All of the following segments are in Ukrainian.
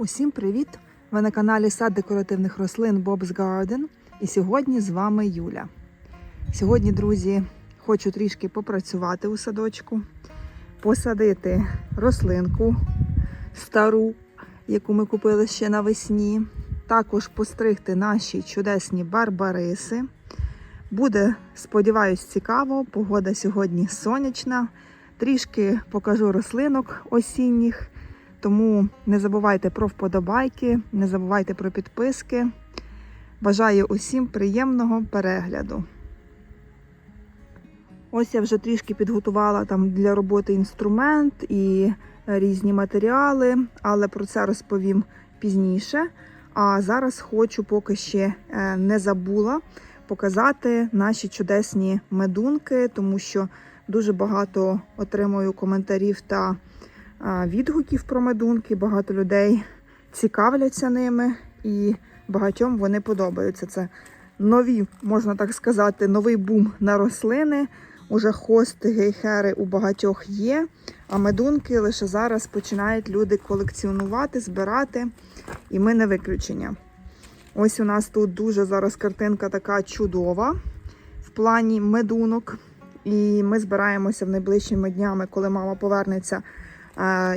Усім привіт! Ви на каналі Сад декоративних рослин Bob's Garden. І сьогодні з вами Юля. Сьогодні, друзі, хочу трішки попрацювати у садочку, посадити рослинку стару, яку ми купили ще навесні. Також постригти наші чудесні барбариси. Буде, сподіваюсь, цікаво. Погода сьогодні сонячна. Трішки покажу рослинок осінніх. Тому не забувайте про вподобайки, не забувайте про підписки. Бажаю усім приємного перегляду. Ось я вже трішки підготувала там для роботи інструмент і різні матеріали, але про це розповім пізніше. А зараз хочу, поки ще е, не забула, показати наші чудесні медунки, тому що дуже багато отримую коментарів та відгуків про медунки. Багато людей цікавляться ними і багатьом вони подобаються. Це нові, можна так сказати, новий бум на рослини. Уже хости, гейхери у багатьох є, а медунки лише зараз починають люди колекціонувати, збирати, і ми не виключення. Ось у нас тут дуже зараз картинка така чудова в плані медунок. І ми збираємося в найближчими днями, коли мама повернеться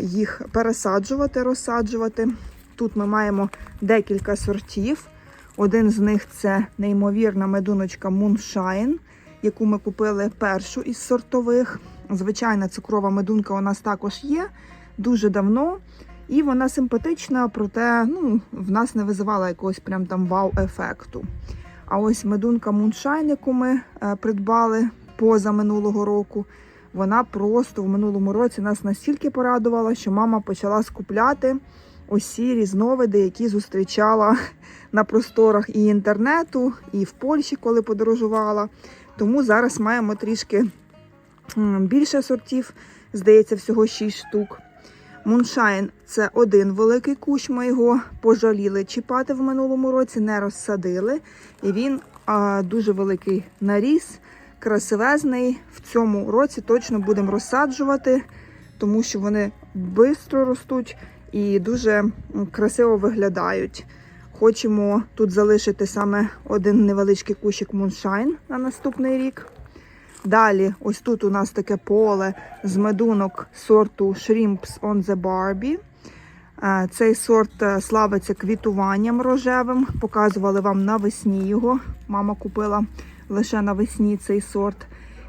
їх пересаджувати, розсаджувати. Тут ми маємо декілька сортів. Один з них це неймовірна медуночка Moonshine, яку ми купили першу із сортових. Звичайна цукрова медунка у нас також є дуже давно. І вона симпатична, проте ну, в нас не визивала якогось прям там вау-ефекту. А ось медунка Moonshine, яку ми е, придбали поза минулого року, вона просто в минулому році нас настільки порадувала, що мама почала скупляти усі різновиди, які зустрічала на просторах і інтернету, і в Польщі, коли подорожувала. Тому зараз маємо трішки більше сортів, здається, всього 6 штук. Муншайн це один великий кущ. Ми його пожаліли чіпати в минулому році, не розсадили. І він а, дуже великий наріс красивезний. В цьому році точно будемо розсаджувати, тому що вони швидко ростуть і дуже красиво виглядають. Хочемо тут залишити саме один невеличкий кущик Moonshine на наступний рік. Далі, ось тут у нас таке поле з медунок сорту Shrimps on the Barbie. Е, цей сорт е, славиться квітуванням рожевим. Показували вам навесні його. Мама купила лише навесні цей сорт.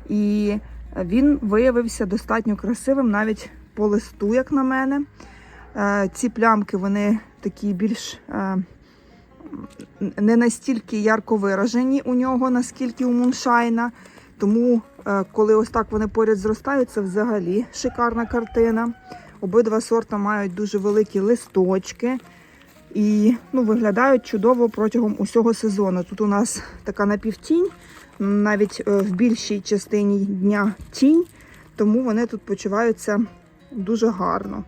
І він виявився достатньо красивим, навіть по листу, як на мене. Е, ці плямки вони такі більш е, не настільки ярко виражені у нього, наскільки у муншайна. Тому, е, коли ось так вони поряд зростають, це взагалі шикарна картина. Обидва сорта мають дуже великі листочки і ну, виглядають чудово протягом усього сезону. Тут у нас така напівтінь, навіть в більшій частині дня тінь, тому вони тут почуваються дуже гарно.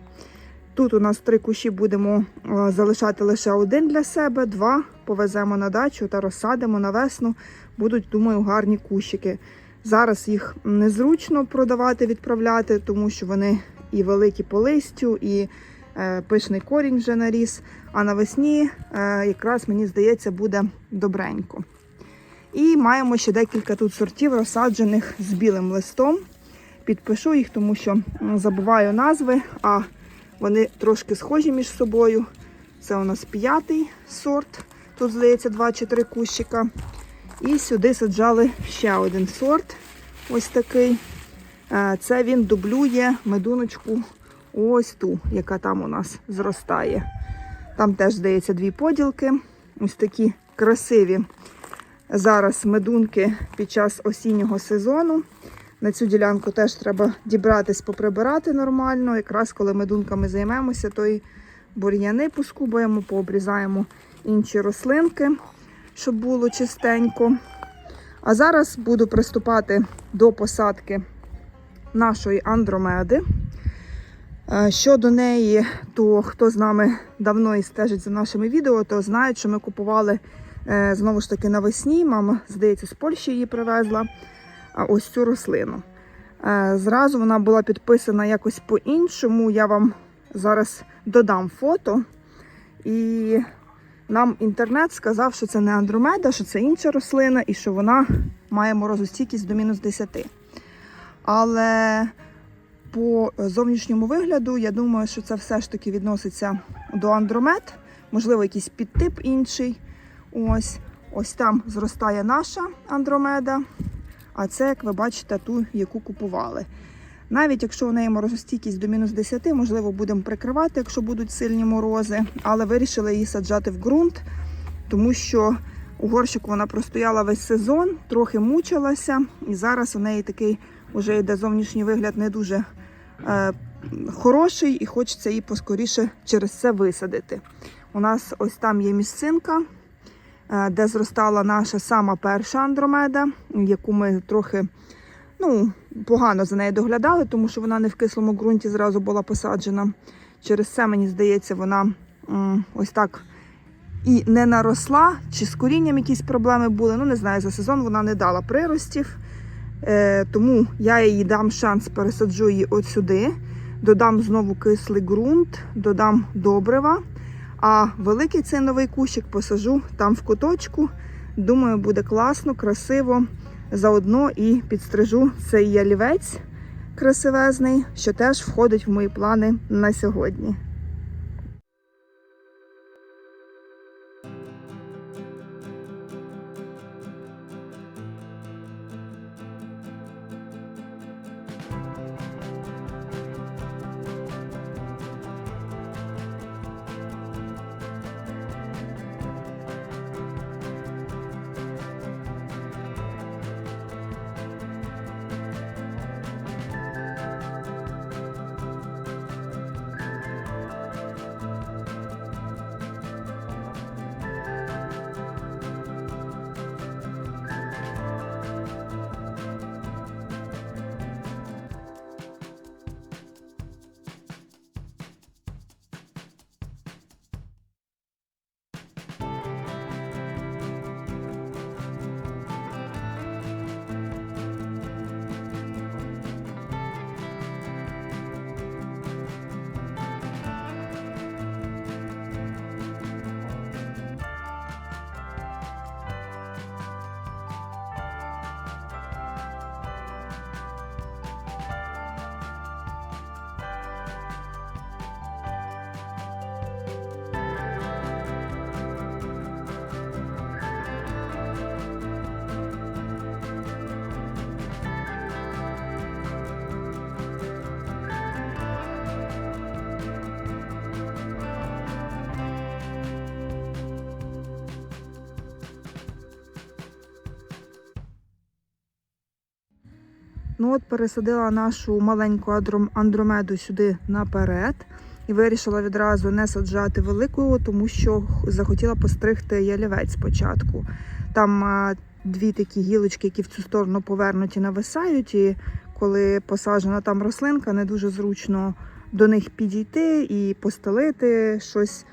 Тут у нас три кущі будемо залишати лише один для себе, два повеземо на дачу та розсадимо на весну. Будуть, думаю, гарні кущики. Зараз їх незручно продавати, відправляти, тому що вони і великі по листю, і е, пишний корінь вже наріс. А навесні, е, якраз, мені здається, буде добренько. І маємо ще декілька тут сортів розсаджених з білим листом. Підпишу їх, тому що забуваю назви, а вони трошки схожі між собою. Це у нас п'ятий сорт. Тут, здається, два чи три кущика. І сюди саджали ще один сорт. Ось такий. Е, це він дублює медуночку ось ту, яка там у нас зростає. Там теж, здається, дві поділки. Ось такі красиві зараз медунки під час осіннього сезону. На цю ділянку теж треба дібратись, поприбирати нормально. Якраз коли медунками займемося, то і бур'яни поскубаємо, пообрізаємо інші рослинки, щоб було чистенько. А зараз буду приступати до посадки нашої андромеди. Щодо неї, то хто з нами давно і стежить за нашими відео, то знають, що ми купували е, знову ж таки навесні. Мама, здається, з Польщі її привезла ось цю рослину. Е, зразу вона була підписана якось по-іншому. Я вам зараз додам фото. І нам інтернет сказав, що це не андромеда, що це інша рослина і що вона має морозостійкість до мінус 10. Але по зовнішньому вигляду, я думаю, що це все ж таки відноситься до андромед, можливо, якийсь підтип інший. Ось, ось там зростає наша андромеда, а це, як ви бачите, ту, яку купували. Навіть якщо у неї морозостійкість до мінус 10, можливо, будемо прикривати, якщо будуть сильні морози, але вирішили її саджати в ґрунт, тому що у горщику вона простояла весь сезон, трохи мучилася, і зараз у неї такий вже йде зовнішній вигляд не дуже хороший, і хочеться її поскоріше через це висадити. У нас ось там є місцинка, е, де зростала наша сама перша андромеда, яку ми трохи ну, погано за нею доглядали, тому що вона не в кислому ґрунті зразу була посаджена. Через це, мені здається, вона ось так і не наросла, чи з корінням якісь проблеми були. Ну, не знаю, за сезон вона не дала приростів. Е, тому я їй дам шанс, пересаджу її от сюди, додам знову кислий ґрунт, додам добрива. А великий цей новий кущик посажу там в куточку. Думаю, буде класно, красиво. Заодно і підстрижу цей ялівець красивезний, що теж входить в мої плани на сьогодні. Ну от пересадила нашу маленьку андромеду сюди наперед і вирішила відразу не саджати велику, тому що захотіла постригти ялівець спочатку. Там дві такі гілочки, які в цю сторону повернуті, нависають, і коли посаджена там рослинка, не дуже зручно до них підійти і постелити щось.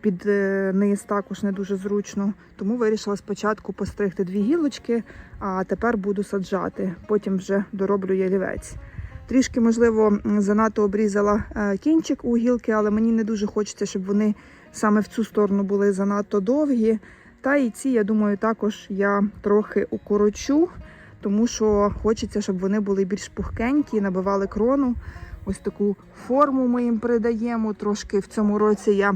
Під е, низ також не дуже зручно, тому вирішила спочатку постригти дві гілочки, а тепер буду саджати. Потім вже дороблю ялівець. Трішки, можливо, занадто обрізала е, кінчик у гілки, але мені не дуже хочеться, щоб вони саме в цю сторону були занадто довгі. Та і ці, я думаю, також я трохи укорочу, тому що хочеться, щоб вони були більш пухкенькі, набивали крону. Ось таку форму ми їм придаємо. Трошки в цьому році я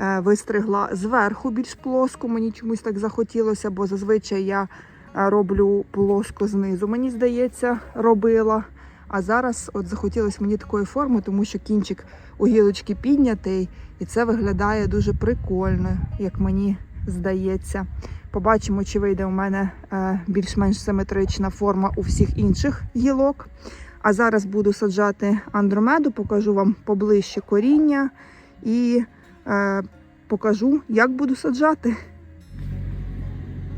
вистригла зверху більш плоско. Мені чомусь так захотілося, бо зазвичай я е, роблю плоско знизу. Мені здається, робила. А зараз от захотілося мені такої форми, тому що кінчик у гілочки піднятий, і це виглядає дуже прикольно, як мені здається. Побачимо, чи вийде у мене е, більш-менш симетрична форма у всіх інших гілок. А зараз буду саджати андромеду, покажу вам поближче коріння і е, покажу, як буду саджати.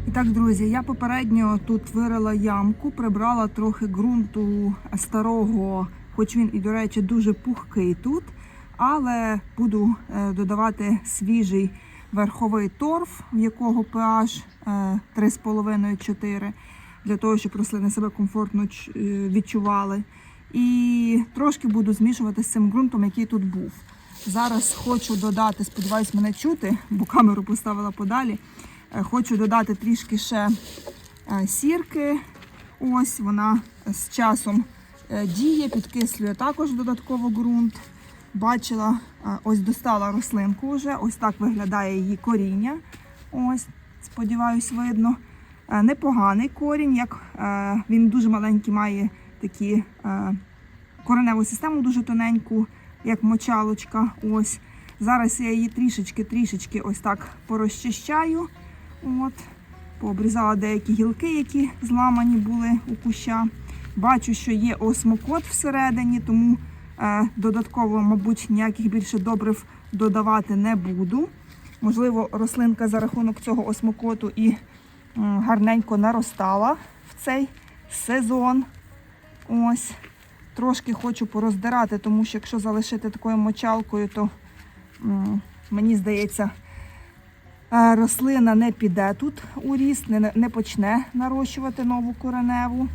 І так, друзі, я попередньо тут вирила ямку, прибрала трохи ґрунту старого, хоч він і, до речі, дуже пухкий тут. Але буду е, додавати свіжий верховий торф, в якого pH е, 3,5-4, для того, щоб рослини себе комфортно е, відчували. І трошки буду змішувати з цим ґрунтом, який тут був. Зараз хочу додати, сподіваюсь, мене чути, бо камеру поставила подалі. Е, Хочу додати трішки ще е, сірки. Ось вона з часом е, діє, підкислює також додатково ґрунт. Бачила, ось достала рослинку вже, ось так виглядає її коріння. Ось, сподіваюсь, видно. Непоганий корінь, як він дуже маленький, має такі кореневу систему дуже тоненьку, як мочалочка. Ось. Зараз я її трішечки-трішечки ось так порозчищаю. От. Пообрізала деякі гілки, які зламані були у куща. Бачу, що є осмокот всередині, тому е, додатково, мабуть, ніяких більше добрив додавати не буду. Можливо, рослинка за рахунок цього осмокоту і гарненько наростала в цей сезон. Ось. Трошки хочу пороздирати, тому що якщо залишити такою мочалкою, то мені здається, е, рослина не піде тут у ріст, не, не почне нарощувати нову кореневу.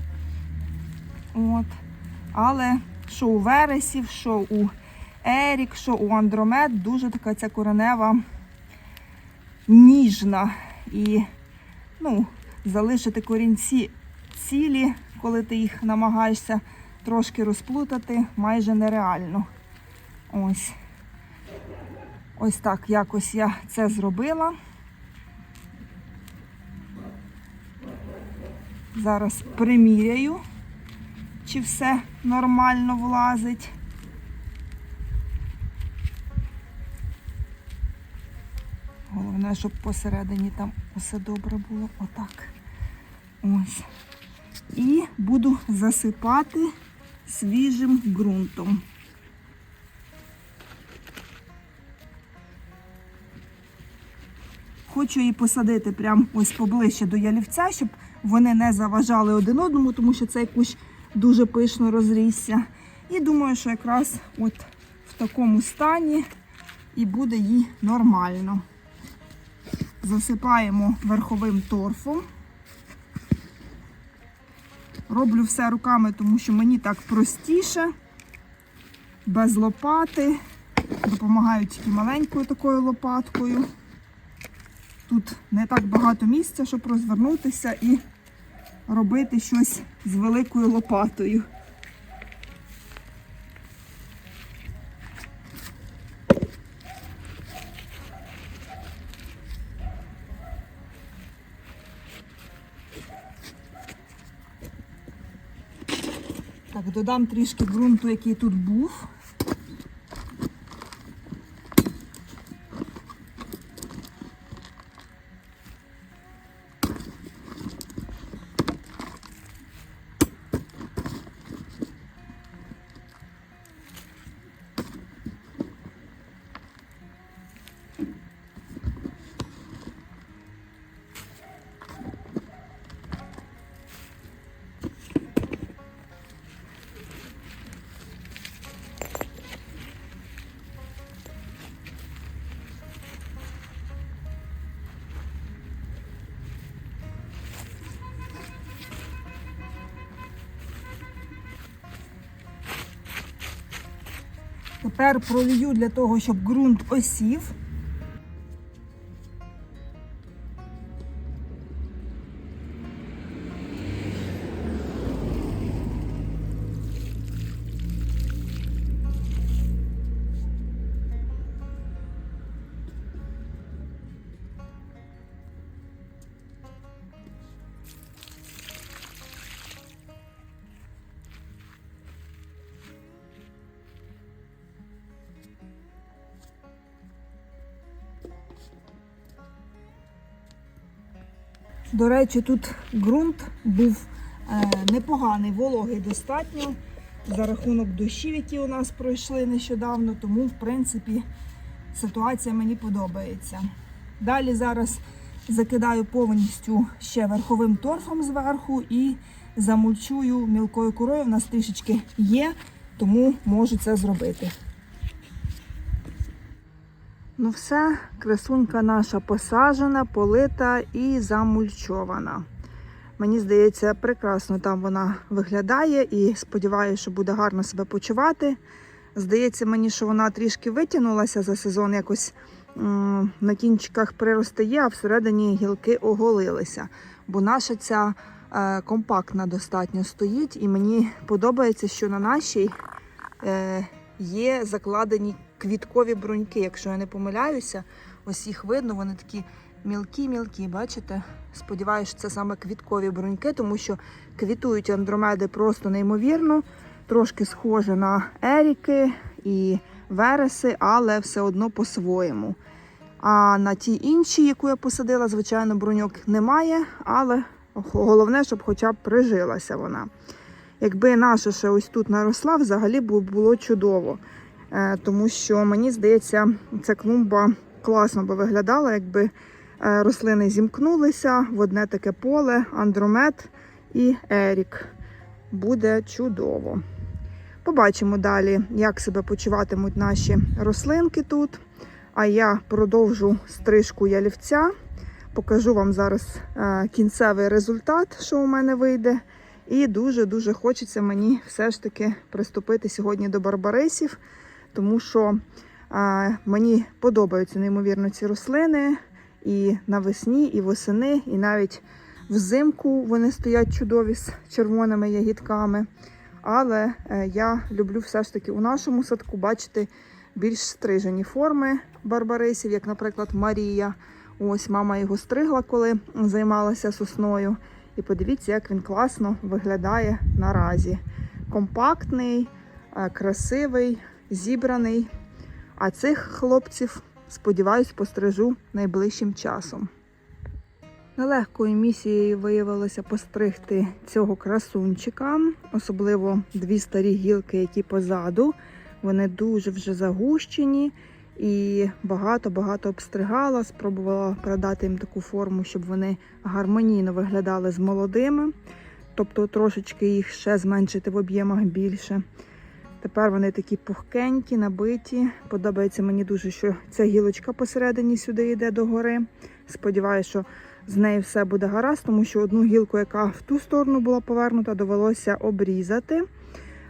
От. Але що у вересів, що у ерік, що у андромед, дуже така ця коренева ніжна. І ну, залишити корінці цілі, коли ти їх намагаєшся трошки розплутати, майже нереально. Ось. Ось так якось я це зробила. Зараз приміряю, чи все нормально влазить. Головне, щоб посередині там усе добре було. Отак. Ось. І буду засипати свіжим ґрунтом. Хочу її посадити прямо ось поближче до ялівця, щоб вони не заважали один одному, тому що цей кущ дуже пишно розрісся. І думаю, що якраз от в такому стані і буде їй нормально. Засипаємо верховим торфом. Роблю все руками, тому що мені так простіше, без лопати. Допомагаю тільки маленькою такою лопаткою. Тут не так багато місця, щоб розвернутися і робити щось з великою лопатою. Так, додам трішки ґрунту, який тут був. Тепер пролію для того, щоб ґрунт осів. До речі, тут ґрунт був е, непоганий, вологий достатньо за рахунок дощів, які у нас пройшли нещодавно, тому, в принципі, ситуація мені подобається. Далі зараз закидаю повністю ще верховим торфом зверху і замульчую мілкою корою. У нас трішечки є, тому можу це зробити. Ну все, красунька наша посаджена, полита і замульчована. Мені здається, прекрасно там вона виглядає і сподіваюся, що буде гарно себе почувати. Здається мені, що вона трішки витягнулася за сезон, якось на кінчиках прирости є, а всередині гілки оголилися. Бо наша ця е, компактна достатньо стоїть, і мені подобається, що на нашій е, є закладені квіткові бруньки. Якщо я не помиляюся, ось їх видно, вони такі мілкі-мілкі, бачите? Сподіваюся, що це саме квіткові бруньки, тому що квітують андромеди просто неймовірно, трошки схоже на еріки і вереси, але все одно по-своєму. А на ті інші, яку я посадила, звичайно, бруньок немає, але головне, щоб хоча б прижилася вона. Якби наша ще ось тут наросла, взагалі було чудово. Е, Тому що мені здається, ця клумба класно би виглядала, якби е, рослини зімкнулися в одне таке поле, андромед і ерік. Буде чудово. Побачимо далі, як себе почуватимуть наші рослинки тут. А я продовжу стрижку ялівця. Покажу вам зараз е, кінцевий результат, що у мене вийде. І дуже-дуже хочеться мені все ж таки приступити сьогодні до барбарисів, тому що е, мені подобаються неймовірно ці рослини і навесні, і восени, і навіть взимку вони стоять чудові з червоними ягідками. Але е, я люблю все ж таки у нашому садку бачити більш стрижені форми барбарисів, як, наприклад, Марія. Ось мама його стригла, коли займалася сосною. І подивіться, як він класно виглядає наразі. Компактний, е, красивий, зібраний. А цих хлопців, сподіваюсь, пострижу найближчим часом. Нелегкою місією виявилося постригти цього красунчика, особливо дві старі гілки, які позаду. Вони дуже вже загущені і багато-багато обстригала. Спробувала продати їм таку форму, щоб вони гармонійно виглядали з молодими, тобто трошечки їх ще зменшити в об'ємах більше. Тепер вони такі пухкенькі, набиті. Подобається мені дуже, що ця гілочка посередині сюди йде догори. Сподіваюся, що з нею все буде гаразд, тому що одну гілку, яка в ту сторону була повернута, довелося обрізати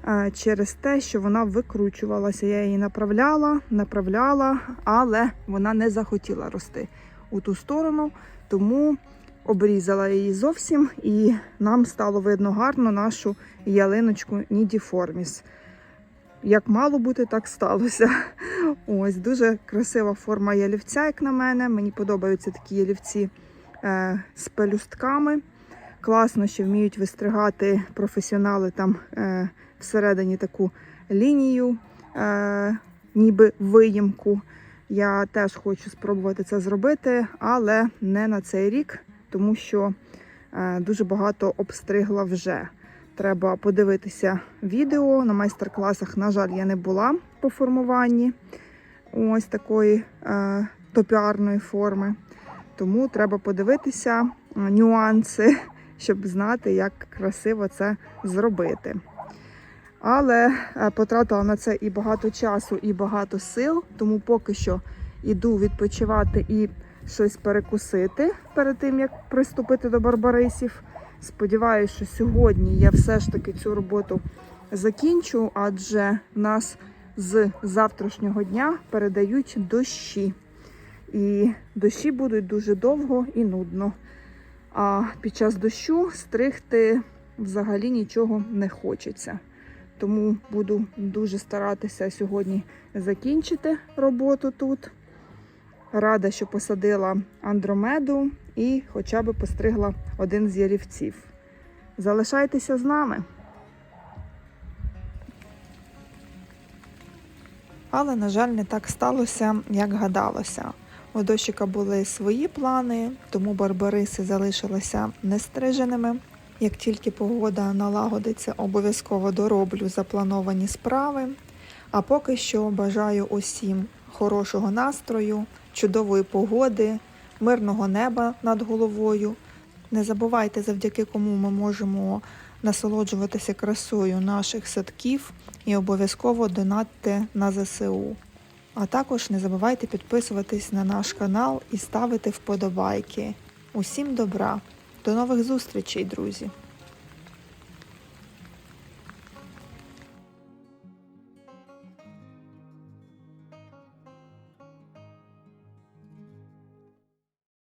е, через те, що вона викручувалася. Я її направляла, направляла, але вона не захотіла рости у ту сторону, тому обрізала її зовсім, і нам стало видно гарно нашу ялиночку Нідіформіс. Як мало бути, так сталося. Ось дуже красива форма ялівця, як на мене. Мені подобаються такі ялівці е, з пелюстками. Класно, що вміють вистригати професіонали там е, всередині таку лінію, е, ніби виїмку. Я теж хочу спробувати це зробити, але не на цей рік, тому що е, дуже багато обстригла вже. Треба подивитися відео. На майстер-класах, на жаль, я не була по формуванні ось такої е, топіарної форми. Тому треба подивитися е, нюанси, щоб знати, як красиво це зробити. Але е, потратила на це і багато часу, і багато сил, тому поки що йду відпочивати і щось перекусити перед тим, як приступити до барбарисів. Сподіваюся, що сьогодні я все ж таки цю роботу закінчу, адже нас з завтрашнього дня передають дощі. І дощі будуть дуже довго і нудно. А під час дощу стригти взагалі нічого не хочеться. Тому буду дуже старатися сьогодні закінчити роботу тут. Рада, що посадила андромеду і хоча б постригла один з ялівців. Залишайтеся з нами. Але, на жаль, не так сталося, як гадалося. У дощика були свої плани, тому барбариси залишилися нестриженими. Як тільки погода налагодиться, обов'язково дороблю заплановані справи. А поки що бажаю усім хорошого настрою, чудової погоди, мирного неба над головою. Не забувайте, завдяки кому ми можемо насолоджуватися красою наших садків і обов'язково донатьте на ЗСУ. А також не забувайте підписуватись на наш канал і ставити вподобайки. Усім добра! До нових зустрічей, друзі!